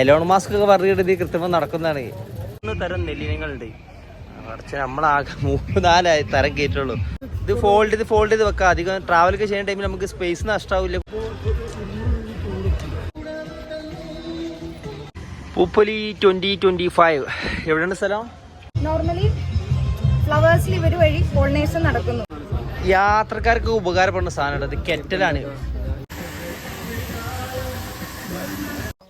Elon mask ഒക്കെ പറഞ്ഞിട്ട് ഇത് കൃത്രിമം നടക്കുന്നതാണ്. മൂന്ന് തരം നെല്ലിനങ്ങളുണ്ട്. കുറച്ച് നമ്മളാകെ മൂന്ന് നാലായി തരം കയറ്റുള്ളൂ. ഇത് ഫോൾഡ് ചെയ്ത് ഫോൾഡ് ചെയ്ത് വെക്കാം. അധികം ട്രാവൽ ഒക്കെ ചെയ്യുന്ന ടൈമിൽ നമുക്ക് സ്പേസ് നഷ്ടാവില്ല. പൂപ്പൊലി ട്വന്റി ട്വന്റി ഫൈവ് എവിടെയാണ് സ്ഥലം? നോർമലി ഫ്ലവേഴ്സിൽ ഇവർ വഴി പോളിനേഷൻ നടക്കുന്നു. യാത്രക്കാർക്ക് ഉപകാരപ്പെടുന്ന സാധനമാണ്. ഇത് കെറ്റലാണ്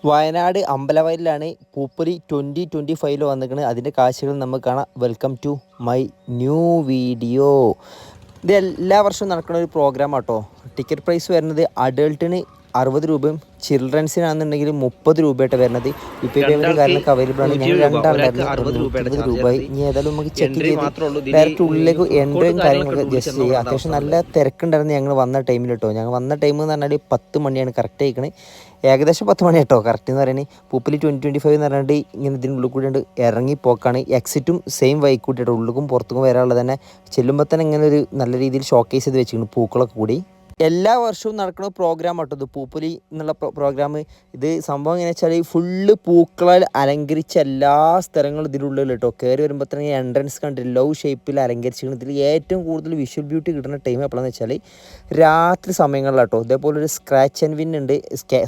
വയനാട് അമ്പലവയലിലാണ് പൂപ്പൊലി ട്വന്റി ട്വന്റി ഫൈവിൽ വന്നിരിക്കുന്നത്. അതിന്റെ കാഴ്ചകൾ നമുക്ക് കാണാം. Welcome to my new video ഇത് എല്ലാ വർഷവും നടക്കുന്ന ഒരു പ്രോഗ്രാം ആട്ടോ. ടിക്കറ്റ് പ്രൈസ് വരുന്നത് അഡൾട്ടിന് അറുപത് രൂപയും ചിൽഡ്രൻസിനാണെന്നുണ്ടെങ്കിൽ മുപ്പത് രൂപയായിട്ട് വരുന്നത്. ഇപ്പോൾ പേയ്മെന്റ് കാര്യങ്ങളൊക്കെ അവൈലബിൾ ആണ്. ഞങ്ങൾ രണ്ടാളുണ്ടായിരുന്നു അറുപത് രൂപ ഇനി ഏതായാലും നമുക്ക് ചെക്ക് ചെയ്ത് ഡയറക്റ്റ് ഉള്ളിലേക്ക് എൻട്രിയും കാര്യങ്ങളൊക്കെ ജസ്റ്റ് ചെയ്യുക അത്യാവശ്യം നല്ല തിരക്കുണ്ടായിരുന്നു ഞങ്ങൾ വന്ന ടൈമിൽ കേട്ടോ ഞങ്ങൾ വന്ന ടൈം എന്ന് പറഞ്ഞാൽ പത്ത് മണിയാണ് കറക്റ്റ് ആയിക്കണത് ഏകദേശം പത്ത് മണി കേട്ടോ. കറക്റ്റ് എന്ന് പറയുന്നത് പൂപ്പലി ട്വന്റി ട്വന്റി ഫൈവ് എന്ന് പറഞ്ഞിട്ട് ഇങ്ങനെ ഇതിന്റെ ഉള്ളിൽ കൂടി ഇറങ്ങി പോക്കാണ്. എക്സിറ്റും സെയിം വൈ കൂട്ടിയിട്ട്. ഉള്ളിലും പുറത്തും വരാനുള്ളത് തന്നെ. ചെല്ലുമ്പോൾ തന്നെ ഇങ്ങനെ ഒരു നല്ല രീതിയിൽ ഷോക്കേസ് ചെയ്ത് വെച്ചിട്ടുണ്ട് പൂക്കളൊക്കെ കൂടി. എല്ലാ വർഷവും നടക്കുന്ന പ്രോഗ്രാം ആട്ടോ ഇത്. പൂപ്പൊലി എന്നുള്ള പ്രോഗ്രാം ഇത് സംഭവം എങ്ങനെയാ വെച്ചാൽ ഫുള്ള് പൂക്കളാൽ അലങ്കരിച്ച എല്ലാ സ്ഥലങ്ങളും ഇതിനുള്ളിൽ കേട്ടോ കയറി വരുമ്പോൾ തന്നെ എൻട്രൻസ് കണ്ടിട്ട് ലവ് ഷേപ്പിൽ അലങ്കരിച്ചിരിക്കുന്നത് ഇതിൽ ഏറ്റവും കൂടുതൽ വിഷ്വൽ ബ്യൂട്ടി കിട്ടുന്ന ടൈം എപ്പോഴാന്ന് വെച്ചാൽ രാത്രി സമയങ്ങളിലാട്ടോ. ഇതേപോലെ ഒരു സ്ക്രാച്ച് ആൻഡ് വിൻ ഉണ്ട്.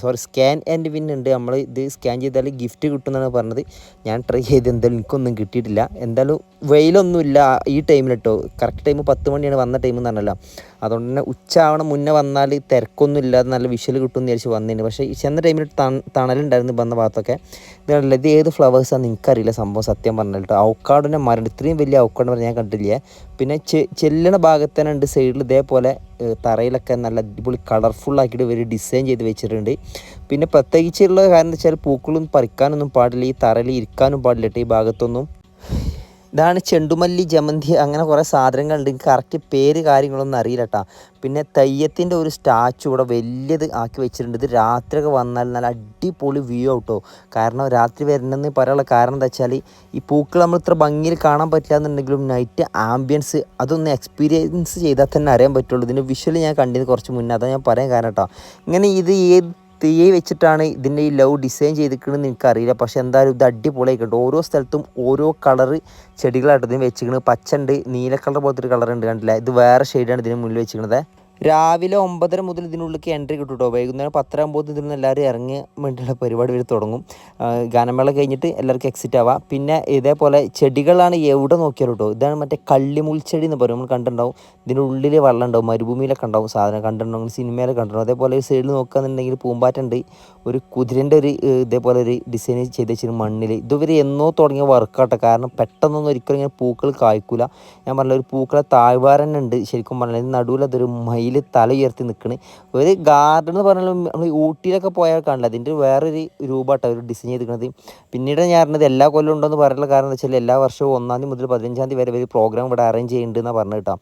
സോറി സ്കാൻ ആൻഡ് വിൻ ഉണ്ട്. നമ്മൾ ഇത് സ്കാൻ ചെയ്താൽ ഗിഫ്റ്റ് കിട്ടുമെന്നാണ് പറഞ്ഞത്. ഞാൻ ട്രൈ ചെയ്ത് എന്തായാലും എനിക്കൊന്നും കിട്ടിയിട്ടില്ല. എന്തായാലും വെയിലൊന്നുമില്ല ഈ ടൈമിൽ കേട്ടോ കറക്റ്റ് ടൈം പത്ത് മണിയാണ് വന്ന ടൈം എന്ന് പറഞ്ഞല്ലോ. അതുകൊണ്ട് തന്നെ ഉച്ച ആവണം മുന്നേ വന്നാൽ തിരക്കൊന്നും ഇല്ലാതെ നല്ല വിഷ്വൽ കിട്ടും എന്ന് വിചാരിച്ച് വന്നതിന് പക്ഷേ ചെന്ന ടൈമിൽ തണലുണ്ടായിരുന്നു വന്ന ഭാഗത്തൊക്കെ. ഇതല്ല ഇത് ഏത് ഫ്ലവേഴ്സാണെന്ന് എനിക്കറിയില്ല സംഭവം സത്യം പറഞ്ഞാൽ കേട്ടോ. ഔക്കാടിന്റെ മരം ഇത്രയും വലിയ ഔക്കാട് പറഞ്ഞാൽ ഞാൻ കണ്ടില്ല പിന്നെ ചെല്ലണ ഭാഗത്ത് തന്നെ ഉണ്ട്. സൈഡിൽ ഇതേപോലെ തറയിലൊക്കെ നല്ല അടിപൊളി കളർഫുള്ളാക്കിയിട്ട് ഇവർ ഡിസൈൻ ചെയ്ത് വെച്ചിട്ടുണ്ട്. പിന്നെ പ്രത്യേകിച്ചുള്ള കാരണം എന്താ വെച്ചാൽ പൂക്കളൊന്നും പറിക്കാനൊന്നും പാടില്ല. ഈ തറയിൽ ഇരിക്കാനും പാടില്ല കേട്ടോ ഈ ഭാഗത്തൊന്നും. ഇതാണ് ചെണ്ടുമല്ലി ജമന്തി അങ്ങനെ കുറേ സാധനങ്ങളുണ്ട്. എനിക്ക് കറക്റ്റ് പേര് കാര്യങ്ങളൊന്നും അറിയില്ല കേട്ടോ പിന്നെ തെയ്യത്തിന്റെ ഒരു സ്റ്റാച്ചു ഇവിടെ വലിയത് ആക്കി വെച്ചിട്ടുണ്ട്. ഇത് രാത്രിയൊക്കെ വന്നാൽ നല്ല അടിപൊളി വ്യൂ ആട്ടോ കാരണം രാത്രി വരണമെന്ന് പറയാനുള്ള കാരണം എന്താ വെച്ചാൽ ഈ പൂക്കൾ നമ്മൾ ഇത്ര ഭംഗിയിൽ കാണാൻ പറ്റില്ല എന്നുണ്ടെങ്കിലും നൈറ്റ് ആംബിയൻസ് അതൊന്ന് എക്സ്പീരിയൻസ് ചെയ്താൽ തന്നെ അറിയാൻ പറ്റുള്ളൂ. ഇതിന്റെ വിഷ്വൽ ഞാൻ കണ്ടിരുന്നു കുറച്ച് മുന്നേ. അതാണ് ഞാൻ പറയാൻ കാരണം കേട്ടോ ഇങ്ങനെ ഇത് ഏത് തീയെ വെച്ചിട്ടാണ് ഇതിന്റെ ഈ ലവ് ഡിസൈൻ ചെയ്തിരിക്കണമെന്ന് എനിക്കറിയില്ല. പക്ഷേ എന്തായാലും ഇത് അടിപൊളിയായിട്ടുണ്ട്. ഓരോ സ്ഥലത്തും ഓരോ കളറ് ചെടികളായിട്ട് ഇതിന് വെച്ചിരിക്കുന്നത്. പച്ച ഉണ്ട് നീല കളർ പോലത്തെ ഒരു കളർ ഉണ്ട് കണ്ടില്ല? ഇത് വേറെ ഷെയ്ഡാണ് ഇതിന് മുന്നിൽ വെച്ചിരിക്കുന്നത്. രാവിലെ ഒമ്പതര മുതൽ ഇതിനുള്ളിലേക്ക് എൻട്രി കിട്ടും കേട്ടോ വൈകുന്നേരം പത്തര ഒമ്പത് ഇതിൽ നിന്ന് എല്ലാവരും ഇറങ്ങി വേണ്ടിയുള്ള പരിപാടി വരെ തുടങ്ങും. ഗാനമേള കഴിഞ്ഞിട്ട് എല്ലാവർക്കും എക്സിറ്റ് ആവാം. പിന്നെ ഇതേപോലെ ചെടികളാണ് എവിടെ നോക്കിയാലും കേട്ടോ ഇതാണ് മറ്റേ കള്ളിമുൾച്ചെടി എന്ന് പറയും. നമ്മൾ കണ്ടിട്ടുണ്ടാവും. ഇതിന്റെ ഉള്ളിൽ വെള്ളം ഉണ്ടാവും. മരുഭൂമിയിലൊക്കെ ഉണ്ടാവും സാധനം. കണ്ടിട്ടുണ്ടാവും സിനിമയിലൊക്കെ കണ്ടിട്ടുണ്ടാവും അതേപോലെ സൈഡിൽ നോക്കുകയാണെന്നുണ്ടെങ്കിൽ പൂമ്പാറ്റുണ്ട് ഒരു കുതിരന്റെ ഒരു ഇതേപോലെ ഒരു ഡിസൈൻ ചെയ്ത് വെച്ചിരുന്നു മണ്ണിൽ ഇതുവരെ എന്നോ തുടങ്ങിയ വർക്കാട്ടെ കാരണം പെട്ടെന്നൊന്നും ഒരിക്കലും ഇങ്ങനെ പൂക്കൾ കായ്ക്കൂല. ഞാൻ പറഞ്ഞ ഒരു പൂക്കളെ താഴ്വാരൻ ഉണ്ട് ശരിക്കും പറഞ്ഞാൽ നടുവിൽ അതൊരു മയിൽ തല ഉയർത്തി നിൽക്കണ് ഒരു ഗാർഡൻ എന്ന് പറഞ്ഞാൽ നമ്മൾ ഊട്ടിയിലൊക്കെ പോയാൽ കാണില്ല അതിന്റെ വേറൊരു രൂപമാട്ടോ ഒരു ഡിസൈൻ ചെയ്തിരിക്കുന്നത് പിന്നീട് ഞാൻ പറഞ്ഞത് എല്ലാ കൊല്ലം ഉണ്ടോ എന്ന് പറയാനുള്ള കാരണം എന്താ വെച്ചാൽ എല്ലാ വർഷവും ഒന്നാം തീയതി മുതൽ പതിനഞ്ചാം തീയതി വരെ ഒരു പ്രോഗ്രാം ഇവിടെ അറേഞ്ച് ചെയ്യുന്നുണ്ട് എന്നാണ് പറഞ്ഞു കേട്ടോ.